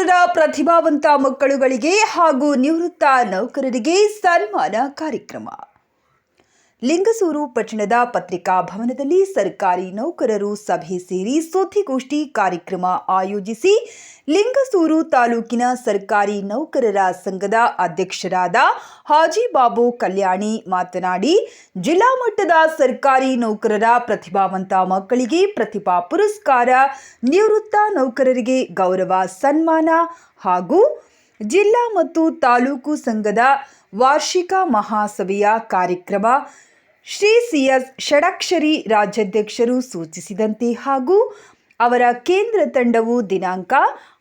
ಬೆಂಗಳೂರಿನ ಪ್ರತಿಭಾವಂತ ಮಕ್ಕಳುಗಳಿಗೆ ಹಾಗೂ ನಿವೃತ್ತ ನೌಕರರಿಗೆ ಸನ್ಮಾನ ಕಾರ್ಯಕ್ರಮ. ಲಿಂಗಸೂರು ಪಟ್ಟಣದ ಪತ್ರಿಕಾ ಭವನದಲ್ಲಿ ಸರ್ಕಾರಿ ನೌಕರರು ಸಭೆ ಸೇರಿ ಸುದ್ದಿಗೋಷ್ಠಿ ಕಾರ್ಯಕ್ರಮ ಆಯೋಜಿಸಿ ಲಿಂಗಸೂರು ತಾಲೂಕಿನ ಸರ್ಕಾರಿ ನೌಕರರ ಸಂಘದ ಅಧ್ಯಕ್ಷರಾದ ಹಾಜಿ ಬಾಬು ಕಲ್ಯಾಣಿ ಮಾತನಾಡಿ, ಜಿಲ್ಲಾ ಮಟ್ಟದ ಸರ್ಕಾರಿ ನೌಕರರ ಪ್ರತಿಭಾವಂತ ಮಕ್ಕಳಿಗೆ ಪ್ರತಿಭಾ ಪುರಸ್ಕಾರ, ನಿವೃತ್ತ ನೌಕರರಿಗೆ ಗೌರವ ಸನ್ಮಾನ ಹಾಗೂ ಜಿಲ್ಲಾ ಮತ್ತು ತಾಲೂಕು ಸಂಘದ ವಾರ್ಷಿಕ ಮಹಾಸಭೆಯ ಕಾರ್ಯಕ್ರಮ ಶ್ರೀ ಸಿ ಎಸ್ ಷಡಾಕ್ಷರಿ ರಾಜ್ಯಾಧ್ಯಕ್ಷರು ಸೂಚಿಸಿದಂತೆ ಹಾಗೂ ಅವರ ಕೇಂದ್ರ ತಂಡವು ದಿನಾಂಕ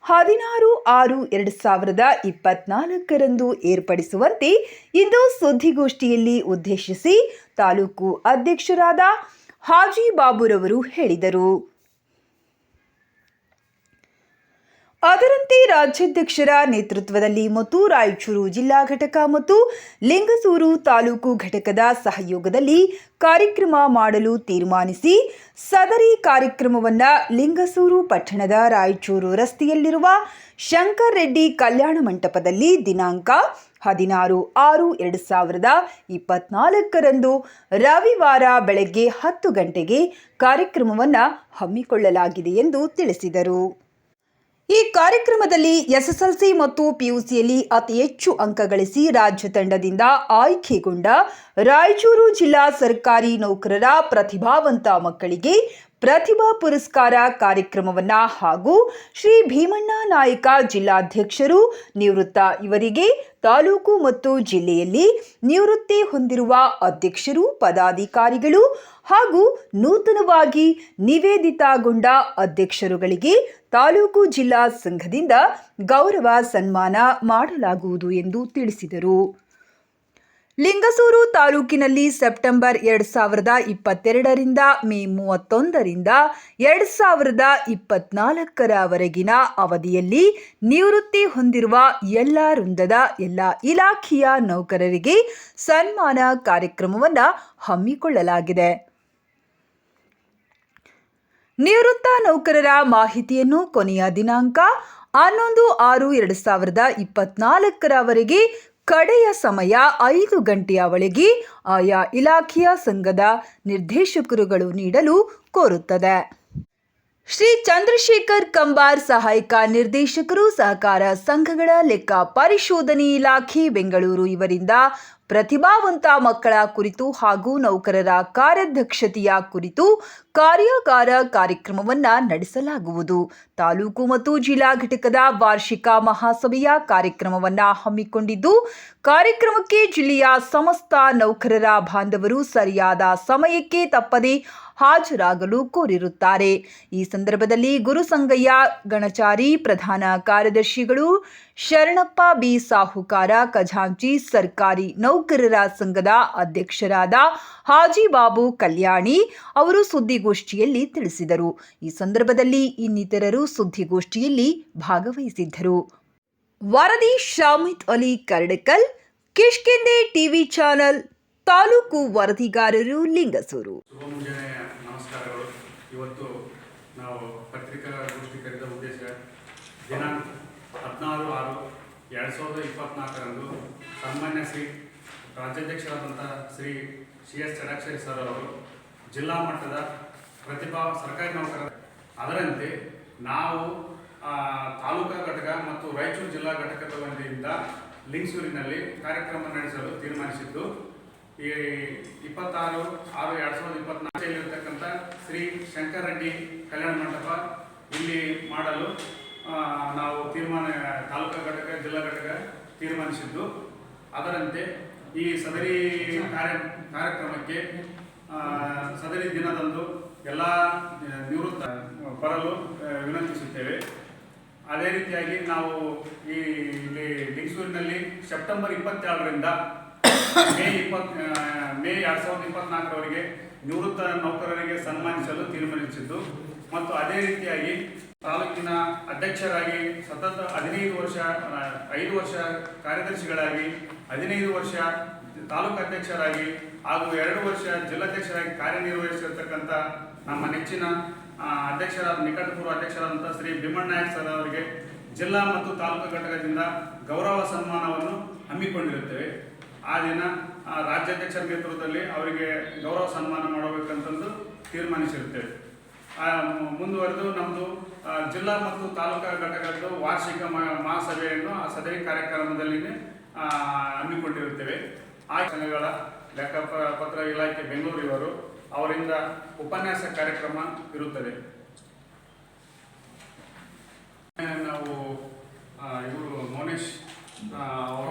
ಹದಿನಾರು ಆರು ಎರಡು ಸಾವಿರದ ಇಪ್ಪತ್ನಾಲ್ಕರಂದು ಏರ್ಪಡಿಸುವಂತೆ ಇಂದು ಸುದ್ದಿಗೋಷ್ಠಿಯಲ್ಲಿ ಉದ್ದೇಶಿಸಿ ತಾಲೂಕು ಅಧ್ಯಕ್ಷರಾದ ಹಾಜಿ ಬಾಬುರವರು ಹೇಳಿದರು. ಅದರಂತೆ ರಾಜ್ಯಾಧ್ಯಕ್ಷರ ನೇತೃತ್ವದಲ್ಲಿ ಮತ್ತು ರಾಯಚೂರು ಜಿಲ್ಲಾ ಘಟಕ ಮತ್ತು ಲಿಂಗಸೂರು ತಾಲೂಕು ಘಟಕದ ಸಹಯೋಗದಲ್ಲಿ ಕಾರ್ಯಕ್ರಮ ಮಾಡಲು ತೀರ್ಮಾನಿಸಿ, ಸದರಿ ಕಾರ್ಯಕ್ರಮವನ್ನು ಲಿಂಗಸೂರು ಪಟ್ಟಣದ ರಾಯಚೂರು ರಸ್ತೆಯಲ್ಲಿರುವ ಶಂಕರ್ ರೆಡ್ಡಿ ಕಲ್ಯಾಣ ಮಂಟಪದಲ್ಲಿ ದಿನಾಂಕ ಹದಿನಾರು ಆರು ಎರಡು ಸಾವಿರದ ಇಪ್ಪತ್ನಾಲ್ಕರಂದು ರವಿವಾರ ಬೆಳಗ್ಗೆ ಹತ್ತು ಗಂಟೆಗೆ ಕಾರ್ಯಕ್ರಮವನ್ನು ಹಮ್ಮಿಕೊಳ್ಳಲಾಗಿದೆ ಎಂದು ತಿಳಿಸಿದರು. ಈ ಕಾರ್ಯಕ್ರಮದಲ್ಲಿ ಎಸ್ಎಸ್ಎಲ್ಸಿ ಮತ್ತು ಪಿಯುಸಿಯಲ್ಲಿ ಅತಿ ಹೆಚ್ಚು ಅಂಕ ಗಳಿಸಿ ರಾಜ್ಯ ತಂಡದಿಂದ ಆಯ್ಕೆಗೊಂಡ ರಾಯಚೂರು ಜಿಲ್ಲಾ ಸರ್ಕಾರಿ ನೌಕರರ ಪ್ರತಿಭಾವಂತ ಮಕ್ಕಳಿಗೆ ಪ್ರತಿಭಾ ಪುರಸ್ಕಾರ ಕಾರ್ಯಕ್ರಮವನ್ನ ಹಾಗೂ ಶ್ರೀ ಭೀಮಣ್ಣ ನಾಯಕ ಜಿಲ್ಲಾಧ್ಯಕ್ಷರು ನಿವೃತ್ತ ಇವರಿಗೆ ತಾಲೂಕು ಮತ್ತು ಜಿಲ್ಲೆಯಲ್ಲಿ ನಿವೃತ್ತಿ ಹೊಂದಿರುವ ಅಧ್ಯಕ್ಷರು, ಪದಾಧಿಕಾರಿಗಳು ಹಾಗೂ ನೂತನವಾಗಿ ನಿವೇದಿತಗೊಂಡ ಅಧ್ಯಕ್ಷರುಗಳಿಗೆ ತಾಲೂಕು ಜಿಲ್ಲಾ ಸಂಘದಿಂದ ಗೌರವ ಸನ್ಮಾನ ಮಾಡಲಾಗುವುದು ಎಂದು ತಿಳಿಸಿದರು. ಲಿಂಗಸೂರು ತಾಲೂಕಿನಲ್ಲಿ ಸೆಪ್ಟೆಂಬರ್ ಎರಡು ಸಾವಿರದ ಇಪ್ಪತ್ತೆರಡರಿಂದ ಮೇ ಮೂವತ್ತೊಂದರಿಂದ ಎರಡು ಸಾವಿರದ ಇಪ್ಪತ್ನಾಲ್ಕರವರೆಗಿನ ಅವಧಿಯಲ್ಲಿ ನಿವೃತ್ತಿ ಹೊಂದಿರುವ ಎಲ್ಲ ವೃಂದದ ಎಲ್ಲ ಇಲಾಖೆಯ ನೌಕರರಿಗೆ ಸನ್ಮಾನ ಕಾರ್ಯಕ್ರಮವನ್ನು ಹಮ್ಮಿಕೊಳ್ಳಲಾಗಿದೆ. ನಿವೃತ್ತ ನೌಕರರ ಮಾಹಿತಿಯನ್ನು ಕೊನೆಯ ದಿನಾಂಕ ಹನ್ನೊಂದು ಆರು ಎರಡು ಸಾವಿರದ ಇಪ್ಪತ್ನಾಲ್ಕರವರೆಗೆ ಕಡೆಯ ಸಮಯ ಐದು ಗಂಟೆಯ ಒಳಗೆ ಆಯಾ ಇಲಾಖೆಯ ಸಂಘದ ನಿರ್ದೇಶಕರುಗಳು ನೀಡಲು ಕೋರುತ್ತದೆ. ಶ್ರೀ ಚಂದ್ರಶೇಖರ್ ಕಂಬಾರ್ ಸಹಾಯಕ ನಿರ್ದೇಶಕರು ಸಹಕಾರ ಸಂಘಗಳ ಲೆಕ್ಕ ಪರಿಶೋಧನೆ ಇಲಾಖೆ ಬೆಂಗಳೂರು ಇವರಿಂದ ಪ್ರತಿಭಾವಂತ ಮಕ್ಕಳ ಕುರಿತು ಹಾಗೂ ನೌಕರರ ಕಾರ್ಯದಕ್ಷತೆಯ ಕುರಿತು ಕಾರ್ಯಾಗಾರ ಕಾರ್ಯಕ್ರಮವನ್ನು ನಡೆಸಲಾಗುವುದು. ತಾಲೂಕು ಮತ್ತು ಜಿಲ್ಲಾ ಘಟಕದ ವಾರ್ಷಿಕ ಮಹಾಸಭೆಯ ಕಾರ್ಯಕ್ರಮವನ್ನು ಹಮ್ಮಿಕೊಂಡಿದ್ದು, ಕಾರ್ಯಕ್ರಮಕ್ಕೆ ಜಿಲ್ಲೆಯ ಸಮಸ್ತ ನೌಕರರ ಬಾಂಧವರು ಸರಿಯಾದ ಸಮಯಕ್ಕೆ ತಪ್ಪದೆ ಹಾಜರಾಗಲು ಕೋರಿರುತ್ತಾರೆ. ಈ ಸಂದರ್ಭದಲ್ಲಿ ಗುರುಸಂಗಯ್ಯ ಗಣಚಾರಿ, ಪ್ರಧಾನ ಕಾರ್ಯದರ್ಶಿಗಳು, ಶರಣಪ್ಪ ಬಿ ಸಾಹುಕಾರ, ಖಜಾಂಚಿ ಸರ್ಕಾರಿ ನೌಕರರ ಸಂಘದ ಅಧ್ಯಕ್ಷರಾದ ಹಾಜಿ ಬಾಬು ಕಲ್ಯಾಣಿ ಅವರು ಸುದ್ದಿಗೋಷ್ಠಿಯಲ್ಲಿ ತಿಳಿಸಿದರು. ಈ ಸಂದರ್ಭದಲ್ಲಿ ಇನ್ನಿತರರು ಸುದ್ದಿಗೋಷ್ಠಿಯಲ್ಲಿ ಭಾಗವಹಿಸಿದ್ದರು. ವರದಿ, ಶಾಮಿತ್ ಅಲಿ ಕರ್ಡಕಲ್, ಕಿಷ್ಕಿಂದೆ ಟಿವಿ ಚಾನಲ್ ತಾಲೂಕು ವರದಿಗಾರರು ಲಿಂಗಸೂರು. ನಮಸ್ಕಾರಗಳು. ಇವತ್ತು ನಾವು ಪತ್ರಿಕಾಗೋಷ್ಠಿ ಕರೆದ ಉದ್ದೇಶ ದಿನಾಂಕ ಹದಿನಾರು ಆರು ಎರಡು ಸಾವಿರದ ಇಪ್ಪತ್ನಾಲ್ಕರಂದು ಸಾಮಾನ್ಯ Shri ರಾಜ್ಯಾಧ್ಯಕ್ಷರಾದಂಥ Shri C S Chadakshari sir ಅವರು ಜಿಲ್ಲಾ ಮಟ್ಟದ ಪ್ರತಿಭಾ ಸರ್ಕಾರಿ ನೌಕರ ಅದರಂತೆ ನಾವು ತಾಲೂಕಾ ಘಟಕ ಮತ್ತು ರಾಯಚೂರು ಜಿಲ್ಲಾ ಘಟಕದ ವತಿಯಿಂದ ಲಿಂಗಸೂರಿನಲ್ಲಿ ಕಾರ್ಯಕ್ರಮ ನಡೆಸಲು ತೀರ್ಮಾನಿಸಿದ್ದು ಈ ಇಪ್ಪತ್ತಾರು, ಆರು ಎರಡು ಸಾವಿರದ ಇಪ್ಪತ್ನಾಲ್ಕಲ್ಲಿರ್ತಕ್ಕಂಥ ಶ್ರೀ ಶಂಕರ್ ರೆಡ್ಡಿ ಕಲ್ಯಾಣ ಮಂಟಪ ಇಲ್ಲಿ ಮಾಡಲು ನಾವು ತೀರ್ಮಾನ, ತಾಲೂಕಾ ಘಟಕ, ಜಿಲ್ಲಾ ಘಟಕ ತೀರ್ಮಾನಿಸಿದ್ದು. ಅದರಂತೆ ಈ ಸದರಿ ಕಾರ್ಯ, ಕಾರ್ಯಕ್ರಮಕ್ಕೆ ಸದರಿ ದಿನದಂದು ಎಲ್ಲ ನಿವೃತ್ತ ಬರಲು ವಿನಂತಿಸುತ್ತೇವೆ. ಅದೇ ರೀತಿಯಾಗಿ ನಾವು ಈ, ಇಲ್ಲಿ ಬೆಂಗಳೂರಿನಲ್ಲಿ ಸೆಪ್ಟೆಂಬರ್ ಇಪ್ಪತ್ತೇಳರಿಂದ ಮೇ ಇಪ್ಪತ್ ಮೇ ಎರಡು ಸಾವಿರದ ಇಪ್ಪತ್ನಾಲ್ಕರವರೆಗೆ ನಿವೃತ್ತ ನೌಕರರಿಗೆ ಸನ್ಮಾನಿಸಲು ತೀರ್ಮಾನಿಸಿದ್ದು. ಮತ್ತು ಅದೇ ರೀತಿಯಾಗಿ ತಾಲೂಕಿನ ಅಧ್ಯಕ್ಷರಾಗಿ ಸತತ ಹದಿನೈದು ವರ್ಷ ಐದು ವರ್ಷ ಕಾರ್ಯದರ್ಶಿಗಳಾಗಿ, ಹದಿನೈದು ವರ್ಷ ತಾಲೂಕು ಅಧ್ಯಕ್ಷರಾಗಿ ಹಾಗೂ ಎರಡು ವರ್ಷ ಜಿಲ್ಲಾಧ್ಯಕ್ಷರಾಗಿ ಕಾರ್ಯನಿರ್ವಹಿಸಿರ್ತಕ್ಕಂಥ ನಮ್ಮ ನೆಚ್ಚಿನ ಅಧ್ಯಕ್ಷರಾದ, ನಿಕಟಪೂರ್ವ ಅಧ್ಯಕ್ಷರಾದಂಥ ಶ್ರೀ ಭೀಮಣ್ಣ ನಾಯಕ್ ಸರ್ ಅವರಿಗೆ ಜಿಲ್ಲಾ ಮತ್ತು ತಾಲೂಕು ಘಟಕದಿಂದ ಗೌರವ ಸನ್ಮಾನವನ್ನು ಹಮ್ಮಿಕೊಂಡಿರುತ್ತೇವೆ. ಆ ದಿನ ರಾಜ್ಯಾಧ್ಯಕ್ಷರ ನೇತೃತ್ವದಲ್ಲಿ ಅವರಿಗೆ ಗೌರವ ಸನ್ಮಾನ ಮಾಡಬೇಕಂತಂದು ತೀರ್ಮಾನಿಸಿರುತ್ತೇವೆ. ಮುಂದುವರೆದು ನಮ್ಮದು ಜಿಲ್ಲಾ ಮತ್ತು ತಾಲೂಕಾ ಘಟಕದ ವಾರ್ಷಿಕ ಮಹಾಸಭೆಯನ್ನು ಆ ಸದರಿ ಕಾರ್ಯಕ್ರಮದಲ್ಲಿ ಹಮ್ಮಿಕೊಂಡಿರುತ್ತೇವೆ. ಆ ಸಂಘಗಳ ಲೆಕ್ಕಪತ್ರ ಇಲಾಖೆ ಬೆಂಗಳೂರಿವರು ಅವರಿಂದ ಉಪನ್ಯಾಸ ಕಾರ್ಯಕ್ರಮ ಇರುತ್ತದೆ. ನಾವು ಇವರು ಮೋನೇಶ್ ಅವರು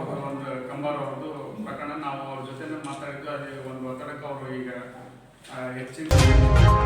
아, 예, 지금...